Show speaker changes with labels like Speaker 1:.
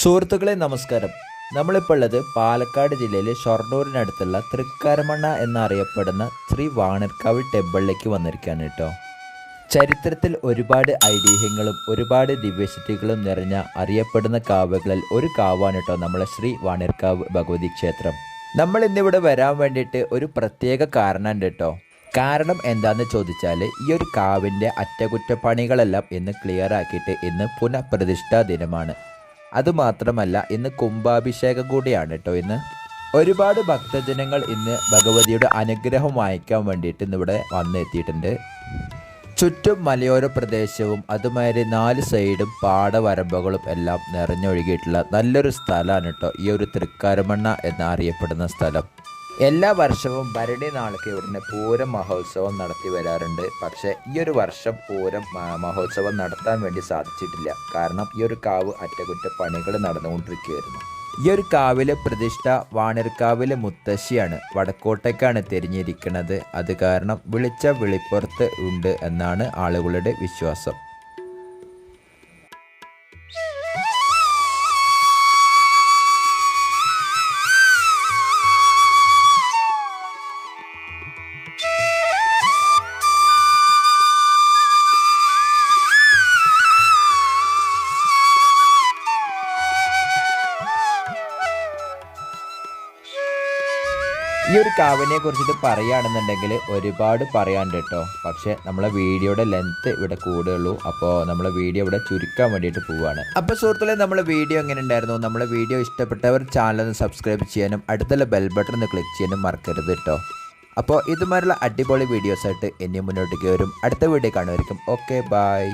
Speaker 1: സുഹൃത്തുക്കളെ നമസ്കാരം. നമ്മളിപ്പോൾ ഉള്ളത് പാലക്കാട് ജില്ലയിലെ ഷൊർണൂരിനടുത്തുള്ള തൃക്കാരമണ്ണ എന്നറിയപ്പെടുന്ന ശ്രീ വാണർക്കാവ് ടെമ്പിളിലേക്ക് വന്നിരിക്കുകയാണ് കേട്ടോ. ചരിത്രത്തിൽ ഒരുപാട് ഐതിഹ്യങ്ങളും ഒരുപാട് ദിവ്യശക്തികളും നിറഞ്ഞ അറിയപ്പെടുന്ന കാവുകളിൽ ഒരു കാവാണ് കേട്ടോ നമ്മളെ ശ്രീ വാണർക്കാവ് ഭഗവതി ക്ഷേത്രം. നമ്മൾ ഇന്നിവിടെ വരാൻ വേണ്ടിയിട്ട് ഒരു പ്രത്യേക കാരണമുണ്ട് കേട്ടോ. കാരണം എന്താണെന്ന് ചോദിച്ചാൽ ഈ ഒരു കാവിന്റെ അറ്റകുറ്റപ്പണികളെല്ലാം ഇന്ന് ക്ലിയർ ആക്കിയിട്ട് ഇന്ന് പുനഃപ്രതിഷ്ഠാ ദിനമാണ്. അതുമാത്രമല്ല ഇന്ന് കുംഭാഭിഷേകം കൂടിയാണ് കേട്ടോ ഇന്ന്. ഒരുപാട് ഭക്തജനങ്ങൾ ഇന്ന് ഭഗവതിയുടെ അനുഗ്രഹം വാങ്ങിക്കാൻ വേണ്ടിയിട്ട് ഇന്ന് ഇവിടെ വന്നെത്തിയിട്ടുണ്ട്. ചുറ്റും മലയോര പ്രദേശവും അതുമാതിരി നാല് സൈഡും പാടവരമ്പുകളും എല്ലാം നിറഞ്ഞൊഴുകിയിട്ടുള്ള നല്ലൊരു സ്ഥലമാണ് കേട്ടോ ഈ ഒരു തൃക്കാരമണ്ണ എന്നറിയപ്പെടുന്ന സ്ഥലം. എല്ലാ വർഷവും ഭരണി നാൾക്ക് ഇവിടുന്ന് പൂരം മഹോത്സവം നടത്തി വരാറുണ്ട്. പക്ഷേ ഈ ഒരു വർഷം പൂരം മഹോത്സവം നടത്താൻ വേണ്ടി സാധിച്ചിട്ടില്ല. കാരണം ഈ ഒരു കാവ് അറ്റകുറ്റപ്പണികൾ നടന്നുകൊണ്ടിരിക്കുകയായിരുന്നു. ഈ ഒരു കാവിലെ പ്രതിഷ്ഠ വാണിർക്കാവിലെ മുത്തശ്ശിയാണ് വടക്കോട്ടേക്കാണ് തിരിഞ്ഞിരിക്കുന്നത്. അത് കാരണം വിളിച്ച വിളിപ്പുറത്ത് ഉണ്ട് എന്നാണ് ആളുകളുടെ വിശ്വാസം. ഈ ഒരു കാവിനെ കുറിച്ചിട്ട് പറയുകയാണെന്നുണ്ടെങ്കിൽ ഒരുപാട് പറയാനുണ്ട് കേട്ടോ. പക്ഷെ നമ്മളെ വീഡിയോയുടെ ലെങ്ത്ത് ഇവിടെ കൂടുകയുള്ളൂ അപ്പോൾ നമ്മളെ വീഡിയോ ഇവിടെ ചുരുക്കാൻ വേണ്ടിയിട്ട് പോവുകയാണ് അപ്പോൾ സുഹൃത്തുക്കളെ നമ്മളെ വീഡിയോ എങ്ങനെ ഉണ്ടായിരുന്നു? നമ്മളെ വീഡിയോ ഇഷ്ടപ്പെട്ടവർ ചാനൽ ഒന്ന് സബ്സ്ക്രൈബ് ചെയ്യാനും അടുത്തുള്ള ബെൽ ബട്ടൺ ഒന്ന് ക്ലിക്ക് ചെയ്യാനും മറക്കരുത് കേട്ടോ. അപ്പോൾ ഇതുമാതിരിയുള്ള അടിപൊളി വീഡിയോസായിട്ട് ഇനി മുന്നോട്ടേക്ക് വരും അടുത്ത വീഡിയോ കാണുമായിരിക്കും. Okay bye